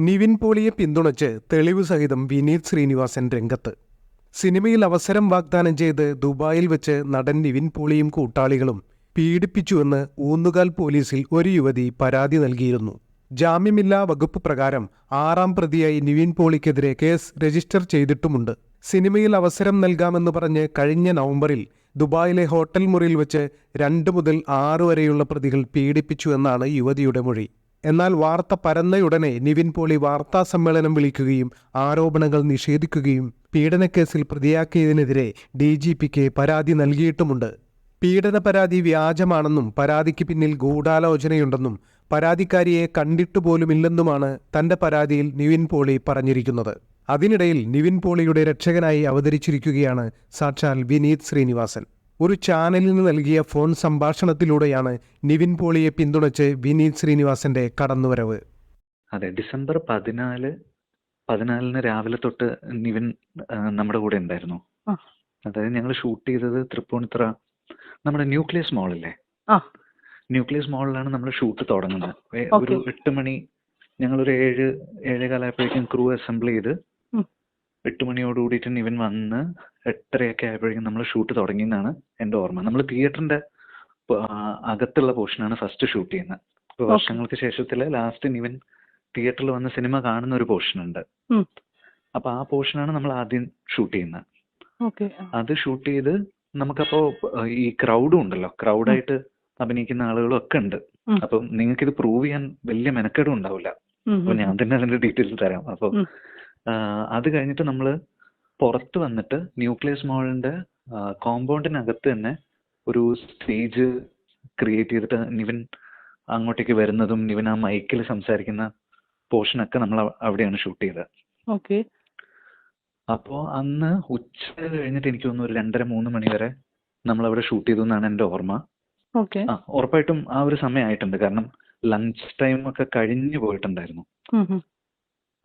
നിവിൻ പോളിയെ പിന്തുണച്ച് തെളിവ് സഹിതം വിനീത് ശ്രീനിവാസൻ രംഗത്ത്. സിനിമയിൽ അവസരം വാഗ്ദാനം ചെയ്ത് ദുബായിൽ വെച്ച് നടൻ നിവിൻ പോളിയും കൂട്ടാളികളും പീഡിപ്പിച്ചുവെന്ന് ഊന്നുകാൽ പോലീസിൽ ഒരു യുവതി പരാതി നൽകിയിരുന്നു. ജാമ്യമില്ലാ വകുപ്പ് പ്രകാരം ആറാം പ്രതിയായി നിവിൻ പോളിക്കെതിരെ കേസ് രജിസ്റ്റർ ചെയ്തിട്ടുമുണ്ട്. സിനിമയിൽ അവസരം നൽകാമെന്ന് പറഞ്ഞ് കഴിഞ്ഞ നവംബറിൽ ദുബായിലെ ഹോട്ടൽ മുറിയിൽ വെച്ച് രണ്ടു മുതൽ ആറ് വരെയുള്ള പ്രതികൾ പീഡിപ്പിച്ചു എന്നാണ് യുവതിയുടെ മൊഴി. എന്നാൽ വാർത്ത പരന്നയുടനെ നിവിൻ പോളി വാർത്താ സമ്മേളനം വിളിക്കുകയും ആരോപണങ്ങൾ നിഷേധിക്കുകയും പീഡനക്കേസിൽ പ്രതിയാക്കിയതിനെതിരെ ഡി ജി പിക്ക് പരാതി നൽകിയിട്ടുമുണ്ട്. പീഡന പരാതി വ്യാജമാണെന്നും പരാതിക്ക് പിന്നിൽ ഗൂഢാലോചനയുണ്ടെന്നും പരാതിക്കാരിയെ കണ്ടിട്ടുപോലുമില്ലെന്നുമാണ് തന്റെ പരാതിയിൽ നിവിൻ പോളി പറഞ്ഞിരിക്കുന്നത്. അതിനിടയിൽ നിവിൻ പോളിയുടെ രക്ഷകനായി അവതരിച്ചിരിക്കുകയാണ് സാക്ഷാൽ വിനീത് ശ്രീനിവാസൻ. ഒരു ചാനലിന് നൽകിയ ഫോൺ സംഭാഷണത്തിലൂടെയാണ് നിവിൻ പോളിയെ പിന്തുണച്ച് വിനീത് ശ്രീനിവാസന്റെ കടന്നുവരവ് അതെ ഡിസംബർ പതിനാല് പതിനാലിന് രാവിലെ തൊട്ട് നിവിൻ നമ്മുടെ കൂടെ ഉണ്ടായിരുന്നു. അതായത് ഞങ്ങൾ ഷൂട്ട് ചെയ്തത് തൃപ്പൂണിത്ര നമ്മുടെ ന്യൂക്ലിയസ് മോളല്ലേ ആ ന്യൂക്ലിയസ് മോളിലാണ് നമ്മൾ ഷൂട്ട് തുടങ്ങുന്നത്. ഒരു എട്ട് മണി ഞങ്ങളൊരു ഏഴ് ഏഴേ കാലായപ്പോഴേക്കും ക്രൂ അസംബിൾ ചെയ്ത്. എട്ട് മണിയോട് കൂടിയിട്ട് ഇവൻ വന്ന് എട്ടരയൊക്കെ ആയപ്പോഴേക്കും നമ്മൾ ഷൂട്ട് തുടങ്ങി എന്നാണ് എന്റെ ഓർമ്മ. നമ്മൾ തിയേറ്ററിന്റെ അകത്തുള്ള പോർഷനാണ് ഫസ്റ്റ് ഷൂട്ട് ചെയ്യുന്നത്. ഇപ്പൊ. വർഷങ്ങൾക്ക് ശേഷത്തിൽ ലാസ്റ്റ് ഇവൻ തിയേറ്ററിൽ വന്ന് സിനിമ കാണുന്ന ഒരു പോർഷൻ ഉണ്ട്. അപ്പൊ ആ പോർഷനാണ് നമ്മൾ ആദ്യം ഷൂട്ട് ചെയ്യുന്നത്. അത് ഷൂട്ട് ചെയ്ത് നമുക്കപ്പോ ഈ ക്രൗഡും ഉണ്ടല്ലോ. ക്രൗഡായിട്ട് അഭിനയിക്കുന്ന ആളുകളും ഒക്കെ ഉണ്ട്. അപ്പൊ നിങ്ങൾക്ക് ഇത് പ്രൂവ് ചെയ്യാൻ വലിയ മെനക്കേടും ഉണ്ടാവില്ല. അപ്പൊ ഞാൻ തന്നെ അതിന്റെ ഡീറ്റെയിൽസ് തരാം. അപ്പൊ. അത് കഴിഞ്ഞിട്ട് നമ്മൾ പുറത്ത് വന്നിട്ട് ന്യൂക്ലിയസ് മോളിന്റെ കോമ്പൗണ്ടിനകത്ത് തന്നെ ഒരു സ്റ്റേജ് ക്രിയേറ്റ് ചെയ്തിട്ട് നിവിൻ അങ്ങോട്ടേക്ക് വരുന്നതും നിവിൻ ആ മൈക്കിൽ സംസാരിക്കുന്ന പോർഷനൊക്കെ നമ്മൾ അവിടെയാണ് ഷൂട്ട് ചെയ്തത്. ഓക്കെ. അപ്പോ അന്ന് ഉച്ച കഴിഞ്ഞിട്ട് എനിക്ക് തോന്നുന്നു ഒരു രണ്ടര മൂന്ന് മണി വരെ നമ്മൾ അവിടെ ഷൂട്ട് ചെയ്തു എന്നാണ് എന്റെ ഓർമ്മ. ഓക്കെ. ആ ഉറപ്പായിട്ടും ആ ഒരു സമയമായിട്ടുണ്ട്. കാരണം ലഞ്ച് ടൈം ഒക്കെ കഴിഞ്ഞു പോയിട്ടുണ്ടായിരുന്നു.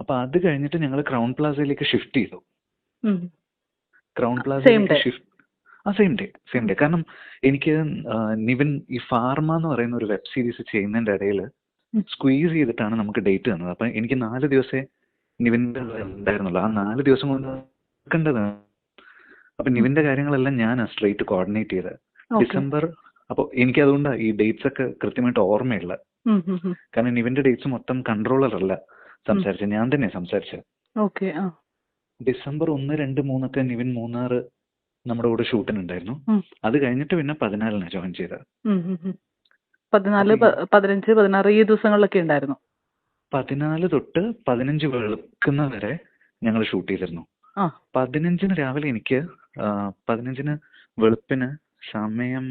അപ്പൊ അത് കഴിഞ്ഞിട്ട് ഞങ്ങൾ ക്രൗൺ പ്ലാസയിലേക്ക് ഷിഫ്റ്റ് ചെയ്തു. ക്രൗൺ. പ്ലാസയിലേക്ക് ഷിഫ്റ്റ് ആ സെയിം ഡേ സെയിം ഡേ കാരണം എനിക്ക് നിവിൻ ഈ ഫാർമ എന്ന് പറയുന്ന ഒരു വെബ് സീരീസ് ചെയ്യുന്നതിന്റെ ഇടയിൽ. സ്ക്വീസ് ചെയ്തിട്ടാണ് നമുക്ക് ഡേറ്റ് തന്നത്. അപ്പൊ എനിക്ക് നാല് ദിവസേ നിവിന്റെ ഉണ്ടായിരുന്നുള്ളൂ. ആ നാല് ദിവസം കൊണ്ട് നടക്കേണ്ടതാണ് അപ്പൊ നിവിന്റെ കാര്യങ്ങളെല്ലാം ഞാൻ സ്ട്രേറ്റ് കോർഡിനേറ്റ് ചെയ്ത്. ഡിസംബർ അപ്പോൾ എനിക്ക് അതുകൊണ്ടാണ് ഈ ഡേറ്റ്സ് ഒക്കെ കൃത്യമായിട്ട് ഓർമ്മയുള്ള കാരണം നിവിന്റെ ഡേറ്റ്സ് മൊത്തം കൺട്രോളർ അല്ല. സംസാരിച്ചത്. ഞാൻ തന്നെ സംസാരിച്ചത്. ഓക്കെ ഡിസംബർ ഒന്ന് രണ്ട് മൂന്നൊക്കെ നിവിൻ മൂന്നാർ നമ്മുടെ കൂടെ ഷൂട്ടിനുണ്ടായിരുന്നു. ഉണ്ടായിരുന്നു അത് കഴിഞ്ഞിട്ട് പിന്നെ പതിനാലിനാ ജോയിൻ ചെയ്തത്. പതിനാല് പതിനഞ്ച് പതിനാറ് ഈ ദിവസങ്ങളിലൊക്കെ ഉണ്ടായിരുന്നു. പതിനാല് തൊട്ട് പതിനഞ്ച് വെളുക്കുന്ന വരെ ഞങ്ങൾ ഷൂട്ട് ചെയ്തിരുന്നു. പതിനഞ്ചിന് രാവിലെ എനിക്ക് പതിനഞ്ചിന് വെളുപ്പിന് സമയം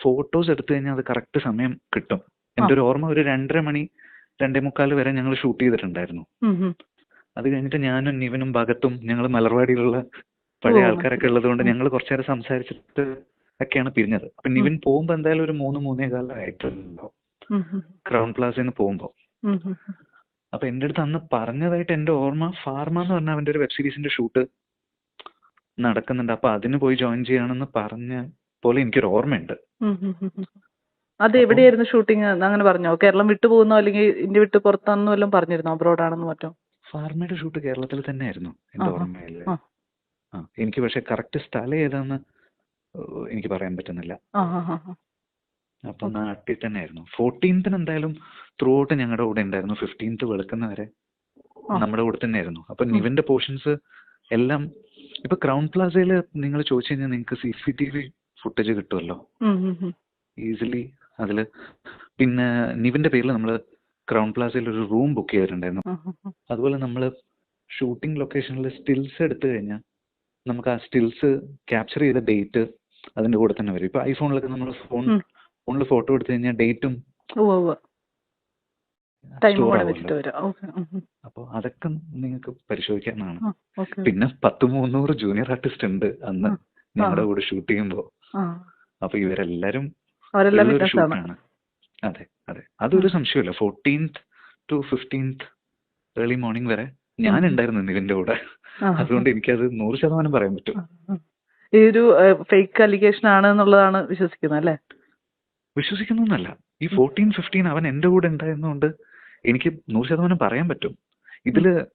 ഫോട്ടോസ് എടുത്തു കഴിഞ്ഞാൽ അത് കറക്റ്റ് സമയം കിട്ടും. എന്റെ ഒരു ഓർമ്മ ഒരു രണ്ടര മണി രണ്ടേ മുക്കാൽ വരെ ഞങ്ങൾ ഷൂട്ട് ചെയ്തിട്ടുണ്ടായിരുന്നു. അത് കഴിഞ്ഞിട്ട് ഞാനും നിവനും ഭഗത്തും ഞങ്ങൾ മലർവാടിയിലുള്ള പഴയ ആൾക്കാരൊക്കെ ഉള്ളതുകൊണ്ട് കൊണ്ട് ഞങ്ങൾ കുറച്ചു നേരം സംസാരിച്ചിട്ട് ഒക്കെയാണ് പിരിഞ്ഞത് അപ്പൊ നിവിൻ പോകുമ്പോ എന്തായാലും ഒരു മൂന്ന് മൂന്നേ കാലമായിട്ടുണ്ടോ. ക്രൗൺ പ്ലാസയിൽ നിന്ന് പോകുമ്പോ. അപ്പൊ എന്റെ അടുത്ത് അന്ന് പറഞ്ഞതായിട്ട് എന്റെ ഓർമ്മ ഫാർമ എന്ന് പറഞ്ഞ അവന്റെ ഒരു വെബ് സീരീസിന്റെ ഷൂട്ട് നടക്കുന്നുണ്ട് അപ്പൊ അതിന് പോയി ജോയിൻ ചെയ്യണമെന്ന് പറഞ്ഞ പോലെ എനിക്കൊരു ഓർമ്മയുണ്ട്. അത് എവിടെയായിരുന്നു ഷൂട്ടിംഗ് അങ്ങനെ പറഞ്ഞോ? കേരളം വിട്ടു പോകുന്നോ അല്ലെങ്കിൽ ഇന്ത്യ വിട്ട് പുറത്താണെന്നോ വല്ലതും പറഞ്ഞിരുന്നോ അബ്രോഡ് ആണെന്ന് മറ്റോ? ഫാർമയുടെ ഷൂട്ട് കേരളത്തിൽ തന്നെയായിരുന്നു എന്റെ. ഓർമ്മയിൽ. എനിക്ക് പക്ഷെ കറക്റ്റ് സ്ഥലം ഏതാന്ന് എനിക്ക് പറയാൻ പറ്റുന്നില്ല. അപ്പൊ നാട്ടിൽ തന്നെയായിരുന്നു. ഫോർട്ടീൻത്തിന് എന്തായാലും ത്രൂ ഔട്ട് ഞങ്ങളുടെ കൂടെ ഉണ്ടായിരുന്നു. ഫിഫ്റ്റീൻത്ത് വെളുക്കുന്ന വരെ. നമ്മുടെ കൂടെ തന്നെയായിരുന്നു. അപ്പൊ നിവിന്റെ പോർഷൻസ് എല്ലാം ഇപ്പൊ ക്രൗൺ പ്ലാസയിൽ നിങ്ങൾ ചോദിച്ചു കഴിഞ്ഞാൽ നിങ്ങൾക്ക് C C T V footage കിട്ടുമല്ലോ. ഈസിലി അതിൽ പിന്നെ നിവിന്റെ പേരിൽ നമ്മൾ ക്രൗൺ പ്ലാസയിൽ ഒരു റൂം ബുക്ക് ചെയ്തിട്ടുണ്ടായിരുന്നു. അതുപോലെ നമ്മൾ ഷൂട്ടിംഗ് ലൊക്കേഷനിൽ സ്റ്റിൽസ് എടുത്തു കഴിഞ്ഞാൽ നമുക്ക് ആ സ്റ്റിൽസ് ക്യാപ്ചർ ചെയ്ത ഡേറ്റ് അതിന്റെ കൂടെ തന്നെ വരും. ഇപ്പൊ ഐഫോണിലൊക്കെ നമ്മൾ ഫോൺ. ഫോണിൽ ഫോട്ടോ എടുത്തു കഴിഞ്ഞാൽ ഡേറ്റും. അപ്പോൾ അതൊക്കെ നിങ്ങൾക്ക് പരിശോധിക്കാനാണ്. പിന്നെ പത്ത് മൂന്നൂറ് ജൂനിയർ ആർട്ടിസ്റ്റ് ഉണ്ട് അന്ന്. ഞങ്ങളുടെ കൂടെ ഷൂട്ട് ചെയ്യുമ്പോൾ ആ. അപ്പൊ ഇവരെല്ലാരും അവരെല്ലാം വിറ്റ്നസ് അതെ അതെ. അതൊരു സംശയമില്ല fourteenth to fifteenth early morning വരെ ഞാൻ. ഉണ്ടായിരുന്നു നിവിന്റെ കൂടെ. അതുകൊണ്ട് എനിക്കത് നൂറ് ശതമാനം പറയാൻ പറ്റും. ഈ ഒരു ഫേക്ക് അലിഗേഷൻ ആണ് എന്നുള്ളതാണ് വിശ്വസിക്കുന്നത് അല്ലേ? വിശ്വസിക്കുന്നൊന്നല്ല. ഈ ഫോർട്ടീൻ ഫിഫ്റ്റീൻ അവൻ എന്റെ കൂടെ ഉണ്ടായിരുന്നുകൊണ്ട് എനിക്ക് നൂറ് ശതമാനം പറയാൻ പറ്റും. ഇതിൽ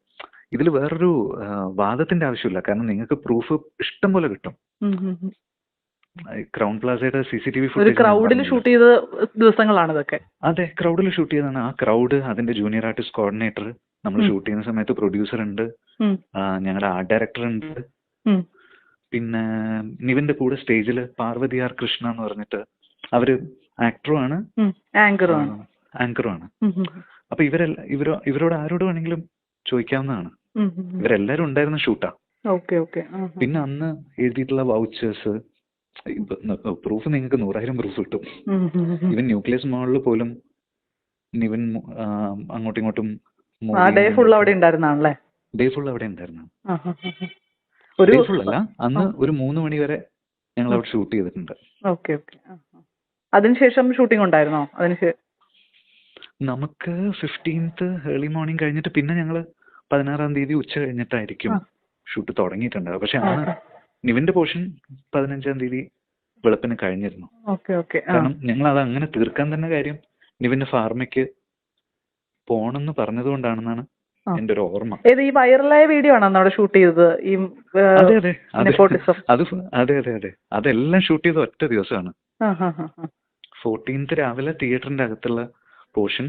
ഇതിൽ വേറൊരു വാദത്തിന്റെ ആവശ്യമില്ല. കാരണം നിങ്ങൾക്ക് പ്രൂഫ് ഇഷ്ടം പോലെ കിട്ടും. ക്രൗൺ പ്ലാസയുടെ സി സി ടി വി ഒരു ക്രൗഡിൽ ഷൂട്ട് ചെയ്ത ദിവസങ്ങളാണ് ഇതൊക്കെ. അതെ ക്രൗഡിൽ ഷൂട്ട് ചെയ്തതാണ്. ആ ക്രൗഡ് അതിന്റെ ജൂനിയർ ആർട്ടിസ്റ്റ് കോർഡിനേറ്റർ നമ്മൾ ഷൂട്ട് ചെയ്യുന്ന സമയത്ത് പ്രൊഡ്യൂസർ ഉണ്ട്. ഞങ്ങളുടെ ആർട്ട് ഡയറക്ടർ ഉണ്ട്. പിന്നെ നിവിന്റെ കൂടെ സ്റ്റേജിൽ പാർവതി ആർ കൃഷ്ണ എന്ന് പറഞ്ഞിട്ട് അവർ ആക്ടറും ആണ്. ആങ്കറും ആണ്. ആങ്കറും ആണ്. അപ്പൊ ഇവരെല്ലാം ഇവരോ ഇവരോട് ആരോട് വേണമെങ്കിലും ചോദിക്കാവുന്നതാണ്. ഇവരെല്ലാരും ഉണ്ടായിരുന്ന ഷൂട്ടാ. പിന്നെ അന്ന് എഴുതിയിട്ടുള്ള വൗച്ചേഴ്സ് പ്രൂഫ് നിങ്ങൾക്ക് നൂറായിരം പ്രൂഫ് കിട്ടും. ഇവൻ ന്യൂക്ലിയസ് മോളിൽ പോലും നിവൻ മു- അങ്ങോട്ടും ഇങ്ങോട്ടും ഡേ ഫുൾ അവിടെ ഉണ്ടായിരുന്നാണല്ലേ? ഡേ ഫുൾ അവിടെ ഉണ്ടായിരുന്നു. ഒരു അല്ല അന്ന് ഒരു മൂന്ന് മണി വരെ ഞങ്ങൾ അവിടെ ഷൂട്ട് ചെയ്തിട്ടുണ്ട്. Okay okay. അതിനുശേഷം ഷൂട്ടിംഗ് ഉണ്ടായിരുന്നോ? അതിനുശേഷം നമുക്ക് ഫിഫ്റ്റീൻത്ത് ഏർലി മോർണിംഗ് കഴിഞ്ഞിട്ട് പിന്നെ ഞങ്ങൾ പതിനാറാം തീയതി ഉച്ച കഴിഞ്ഞിട്ടായിരിക്കും ഷൂട്ട് തുടങ്ങിയിട്ടുണ്ടാവുക. പക്ഷെ അന്ന് നിവിന്റെ പോർഷൻ പതിനഞ്ചാം തീയതി വെളുപ്പിന് കഴിഞ്ഞിരുന്നു. കാരണം ഞങ്ങൾ അത് അങ്ങനെ തീർക്കാൻ തന്നെ കാര്യം നിവിന്റെ ഫാർമയ്ക്ക് പോണെന്ന് പറഞ്ഞതുകൊണ്ടാണെന്നാണ്. എന്റെ ഒരു ഓർമ്മ. ഈ വൈറലായ വീഡിയോ ആണോ അവിടെ ഷൂട്ട് ചെയ്തത്? ഈ അതെ അതെ അതെ. അത് അതെ അതെ അതെ. അതെല്ലാം ഷൂട്ട് ചെയ്ത ഒറ്റ ദിവസമാണ്. ഫോർട്ടീൻത്ത് രാവിലെ തിയേറ്ററിന്റെ അകത്തുള്ള പോർഷൻ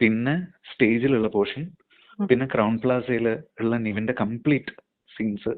പിന്നെ സ്റ്റേജിലുള്ള പോർഷൻ പിന്നെ ക്രൗൺ പ്ലാസയിൽ ഉള്ള നിവിന്റെ കംപ്ലീറ്റ് സീൻസ്